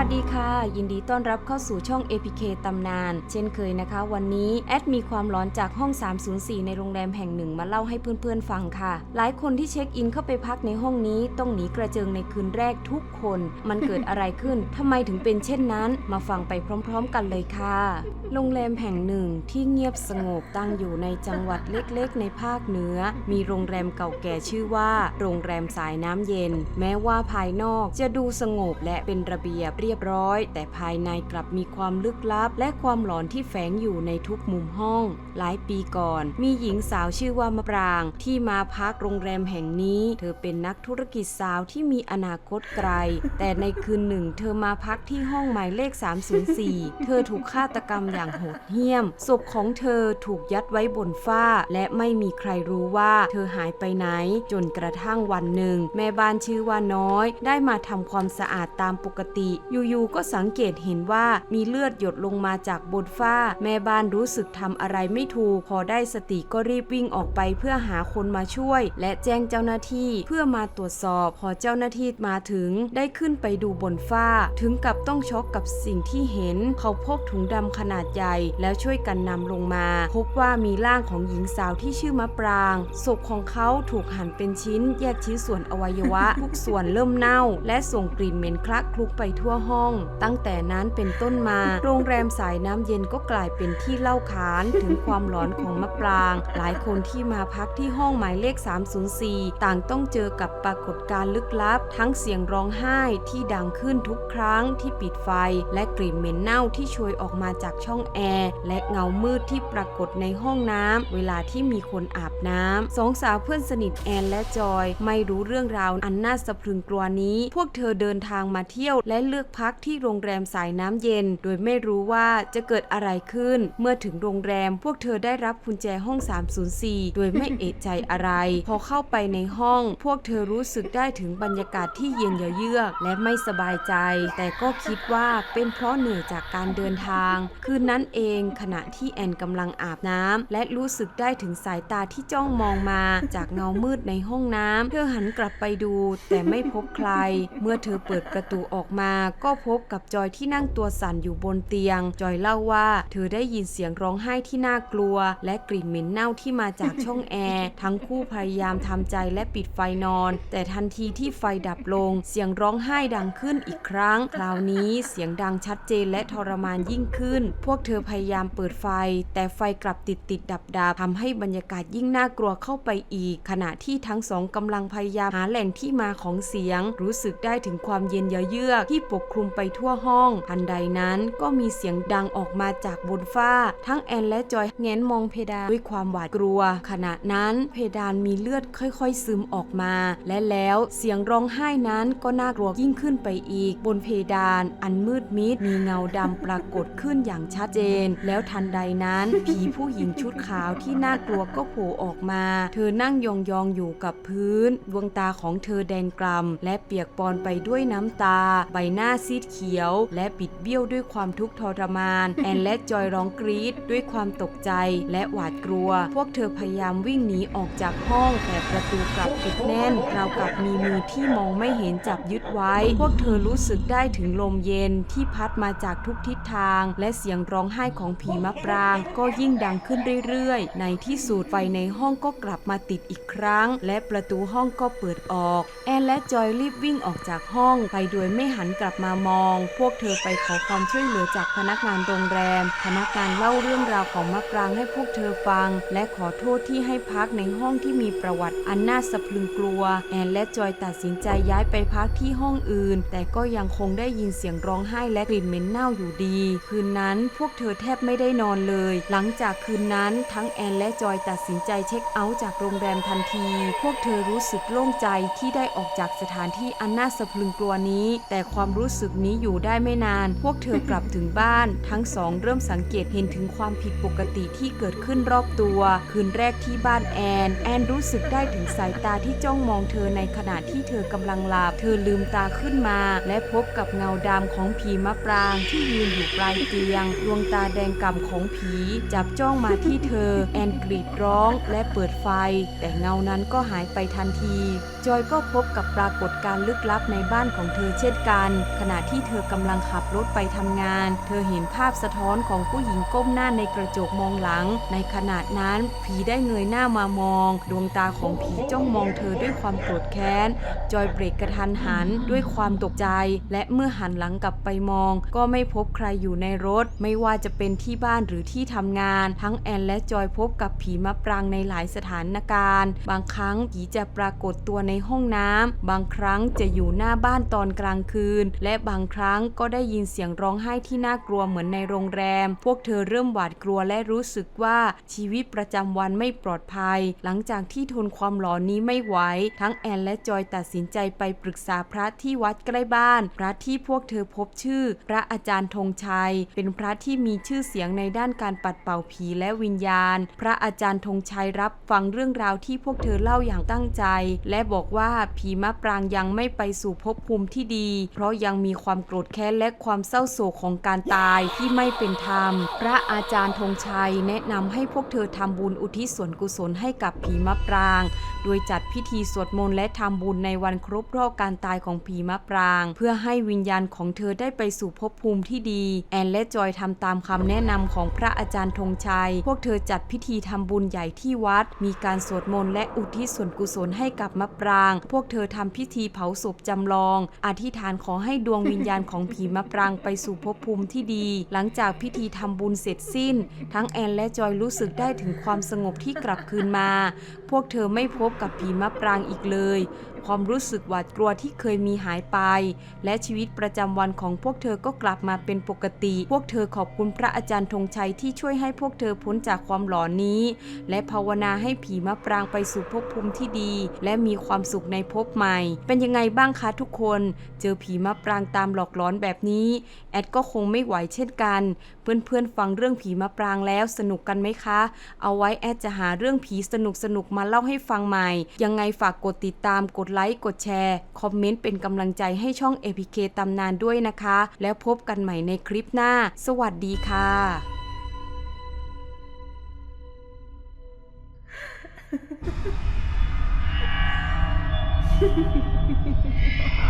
วัสดีค่ะ ยินดีต้อนรับเข้าสู่ช่อง APK ตำนาน เช่นเคยนะคะ วันนี้แอดมีความร้อนจากห้อง 304 ในโรงแรมแห่งหนึ่งมาเล่าให้เพื่อนๆฟังค่ะ หลายคนที่เช็คอินเข้าไปพักในห้องนี้ต้องหนีกระเจิงในคืนแรกทุกคน มันเกิดอะไรขึ้นทำไมถึงเป็นเช่นนั้น มาฟังไปพร้อม ๆ กันเลยค่ะ โรงแรมแห่งหนึ่งที่เงียบสงบตั้งอยู่ในจังหวัดเล็กๆ ในภาคเหนือ มีโรงแรมเก่าแก่ชื่อว่า โรงแรมสายน้ำเย็น แม้ว่าภายนอกจะดูสงบและเป็นระเบียบรียบร้อย แต่ภายในกลับมีความลึกลับ และความหลอนที่แฝงอยู่ในทุกมุมห้อง หลายปีก่อน มีหญิงสาวชื่อว่ามะปราง ที่มาพักโรงแรมแห่งนี้ เธอเป็นนักธุรกิจสาวที่มีอนาคตไกล แต่ในคืนหนึ่ง เธอมาพักที่ห้องหมายเลข 304 เธอถูกฆาตกรรมอย่างโหดเหี้ยม ศพของเธอถูกยัดไว้บนฝ้า และไม่มีใครรู้ว่า เธอหายไปไหน จนกระทั่งวันหนึ่ง แม่บ้านชื่อว่าน้อย ได้มาทำความสะอาดตามปกติอยู่ๆก็สังเกตเห็นว่ามีเลือดหยดลงมาจากบนฝ้า แม่บ้านรู้สึกทำอะไรไม่ถูก พอได้สติก็รีบวิ่งออกไปเพื่อหาคนมาช่วย และแจ้งเจ้าหน้าที่เพื่อมาตรวจสอบ พอเจ้าหน้าที่มาถึงได้ขึ้นไปดูบนฝ้า ถึงกับต้องช็อกกับสิ่งที่เห็น เขาพบถุงดำขนาดใหญ่ แล้วช่วยกันนำลงมา พบว่ามีร่างของหญิงสาวที่ชื่อมะปรางศพของเขาถูกหั่นเป็นชิ้น แยกชิ้นส่วนอวัยวะ ทุกส่วนเริ่มเน่า และส่งกลิ่นเหม็นคละคลุกไปทั่วห้อง ตั้งแต่นั้นเป็นต้นมา โรงแรมสายน้ำเย็นก็กลายเป็นที่เล่าขานถึงความหลอนของมะปราง หลายคนที่มาพักที่ห้องหมายเลข 304 ต่างต้องเจอกับปรากฏการณ์ลึกลับ ทั้งเสียงร้องไห้ที่ดังขึ้นทุกครั้งที่ปิดไฟ และกลิ่นเหม็นเน่าที่โชยออกมาจากช่องแอร์ และเงามืดที่ปรากฏในห้องน้ำเวลาที่มีคนอาบน้ำสองสาวเพื่อนสนิทแอนและจอย ไม่รู้เรื่องราวอันน่าสะพรึงกลัวนี้ พวกเธอเดินทางมาเที่ยวและเลือกพักที่โรงแรมสายน้ำเย็น โดยไม่รู้ว่าจะเกิดอะไรขึ้น เมื่อถึงโรงแรมพวกเธอได้รับกุญแจห้อง 304 โดยไม่เอะใจอะไร พอเข้าไปในห้อง พวกเธอรู้สึกได้ถึงบรรยากาศที่เย็นเยือกและไม่สบายใจ แต่ก็คิดว่าเป็นเพราะเหนื่อยจากการเดินทาง คืนนั้นเองขณะที่แอนกำลังอาบน้ำและรู้สึกได้ถึงสายตาที่จ้องมองมา จากเงามืดในห้องน้ำเธอหันกลับไปดู แต่ไม่พบใคร เมื่อเธอเปิดประตูออกมาก็พบกับจอยที่นั่งตัวสั่นอยู่บนเตียง จอยเล่าว่า เธอได้ยินเสียงร้องไห้ที่น่ากลัว และกลิ่นเหม็นเน่าที่มาจากช่องแอร์ ทั้งคู่พยายามทำใจและปิดไฟนอน แต่ทันทีที่ไฟดับลง เสียงร้องไห้ดังขึ้นอีกครั้ง คราวนี้เสียงดังชัดเจนและทรมานยิ่งขึ้น พวกเธอพยายามเปิดไฟ แต่ไฟกลับติดติดดับดับทำให้บรรยากาศยิ่งน่ากลัวเข้าไปอีก ขณะที่ทั้งสองกำลังพยายามหาแหล่งที่มาของเสียง รู้สึกได้ถึงความเย็นเยือกที่ปกคลุมไปทั่วห้องทันใดนั้นก็มีเสียงดังออกมาจากบนฟ้า ทั้งแอนและจอยแงนมองเพดานด้วยความหวาดกลัว ขณะนั้นเพดานมีเลือดค่อยๆ ซึมออกมา และแล้วเสียงร้องไห้นั้นก็น่ากลัวยิ่งขึ้นไปอีก บนเพดาน อันมืดมิดมีเงาดำปรากฏขึ้นอย่างชัดเจน แล้วทันใดนั้น ผีผู้หญิงชุดขาวที่น่ากลัวก็โผล่ออกมา เธอนั่งยองๆอยู่กับพื้น ดวงตาของเธอแดงกล่ำและเปียกปอนไปด้วยน้ำตา ใบหน้าซีดเขียว และปิดเบี้ยวด้วยความทุกข์ทรมาน แอนและจอยร้องกรีดด้วยความตกใจและหวาดกลัว พวกเธอพยายามวิ่งหนีออกจากห้อง แต่ประตูกลับปิดแน่นราวกับมีมือที่มองไม่เห็นจับยึดไว้ พวกเธอรู้สึกได้ถึงลมเย็นที่พัดมาจากทุกทิศทาง และเสียงร้องไห้ของผีมะปราง ก็ยิ่งดังขึ้นเรื่อยๆ ในที่สุดไฟในห้องก็กลับมาติดอีกครั้ง และประตูห้องก็เปิดออก แอนและจอยรีบวิ่งออกจากห้องไปโดยไม่หันกลับมามามอง พวกเธอไปขอความช่วยเหลือจากพนักงานโรงแรม พนักงานเล่าเรื่องราวของมะปรางให้พวกเธอฟัง และขอโทษที่ให้พักในห้องที่มีประวัติอันน่าสะพรึงกลัว แอนและจอยตัดสินใจย้ายไปพักที่ห้องอื่น แต่ก็ยังคงได้ยินเสียงร้องไห้และกลิ่นเหม็นเน่าอยู่ดี คืนนั้นพวกเธอแทบไม่ได้นอนเลย หลังจากคืนนั้นทั้งแอนและจอยตัดสินใจเช็คเอาท์จากโรงแรมทันที พวกเธอรู้สึกโล่งใจที่ได้ออกจากสถานที่อันน่าสะพรึงกลัวนี้ แต่ความรู้สึกนี้อยู่ได้ไม่นาน พวกเธอกลับถึงบ้าน ทั้งสองเริ่มสังเกตเห็นถึงความผิดปกติที่เกิดขึ้นรอบตัว คืนแรกที่บ้านแอน แอนรู้สึกได้ถึงสายตาที่จ้องมองเธอในขณะที่เธอกำลังหลับ เธอลืมตาขึ้นมา และพบกับเงาดำของผีมะปรางที่ยืนอยู่ปลายเตียง ดวงตาแดงก่ำของผี จับจ้องมาที่เธอ แอนกรีดร้องและเปิดไฟ แต่เงานั้นก็หายไปทันที จอยก็พบกับปรากฏการณ์ลึกลับในบ้านของเธอเช่นกันขณะที่เธอกำลังขับรถไปทำงาน เธอเห็นภาพสะท้อนของผู้หญิงก้มหน้าในกระจกมองหลัง ในขณะนั้นผีได้เงยหน้ามามอง ดวงตาของผีจ้องมองเธอด้วยความโกรธแค้น จอยเบรกกระทันหันด้วยความตกใจ และเมื่อหันหลังกลับไปมอง ก็ไม่พบใครอยู่ในรถ ไม่ว่าจะเป็นที่บ้านหรือที่ทำงาน ทั้งแอนและจอยพบกับผีมะปรางในหลายสถานการณ์ บางครั้งผีจะปรากฏตัวในห้องน้ำบางครั้งจะอยู่หน้าบ้านตอนกลางคืนและบางครั้งก็ได้ยินเสียงร้องไห้ที่น่ากลัวเหมือนในโรงแรม พวกเธอเริ่มหวาดกลัวและรู้สึกว่าชีวิตประจำวันไม่ปลอดภัย หลังจากที่ทนความหลอนนี้ไม่ไหว ทั้งแอนและจอยตัดสินใจไปปรึกษาพระที่วัดใกล้บ้าน พระที่พวกเธอพบชื่อ พระอาจารย์ธงชัย เป็นพระที่มีชื่อเสียงในด้านการปัดเป่าผีและวิญญาณ พระอาจารย์ธงชัยรับฟังเรื่องราวที่พวกเธอเล่าอย่างตั้งใจ และบอกว่าผีมะปรางยังไม่ไปสู่ภพภูมิที่ดี เพราะยังมีความโกรธแค้นและความเศร้าโศกของการตายที่ไม่เป็นธรรม พระอาจารย์ธงชัยแนะนำให้พวกเธอทำบุญอุทิศส่วนกุศลให้กับผีมะปราง โดยจัดพิธีสวดมนต์และทำบุญในวันครบรอบการตายของผีมะปราง เพื่อให้วิญญาณของเธอได้ไปสู่ภพภูมิที่ดี แอนและจอยทำตามคำแนะนำของพระอาจารย์ธงชัย พวกเธอจัดพิธีทำบุญใหญ่ที่วัด มีการสวดมนต์และอุทิศส่วนกุศลให้กับมะปราง พวกเธอทำพิธีเผาศพจำลอง อธิษฐานขอให้ดวงวิญญาณของผีมะปรางไปสู่ภพภูมิที่ดี หลังจากพิธีทำบุญเสร็จสิ้น ทั้งแอนและจอยรู้สึกได้ถึงความสงบที่กลับคืนมา พวกเธอไม่พบกับผีมะปรางอีกเลย ความรู้สึกหวาดกลัวที่เคยมีหายไป และชีวิตประจำวันของพวกเธอก็กลับมาเป็นปกติ พวกเธอขอบคุณพระอาจารย์ธงชัยที่ช่วยให้พวกเธอพ้นจากความหลอนนี้ และภาวนาให้ผีมะปรางไปสู่ภพภูมิที่ดี และมีความสุขในภพใหม่ เป็นยังไงบ้างคะทุกคน เจอผีมะปรางตามหลอกหลอนแบบนี้แอดก็คงไม่ไหวเช่นกัน เพื่อนๆฟังเรื่องผีมะปรางแล้วสนุกกันไหมคะ เอาไว้แอดจะหาเรื่องผีสนุกๆมาเล่าให้ฟังใหม่ยังไงฝากกดติดตามกดไลค์กดแชร์ คอมเมนต์เป็นกำลังใจให้ช่อง APK ตำนานด้วยนะคะ แล้วพบกันใหม่ในคลิปหน้า สวัสดีค่ะ Ha ha ha.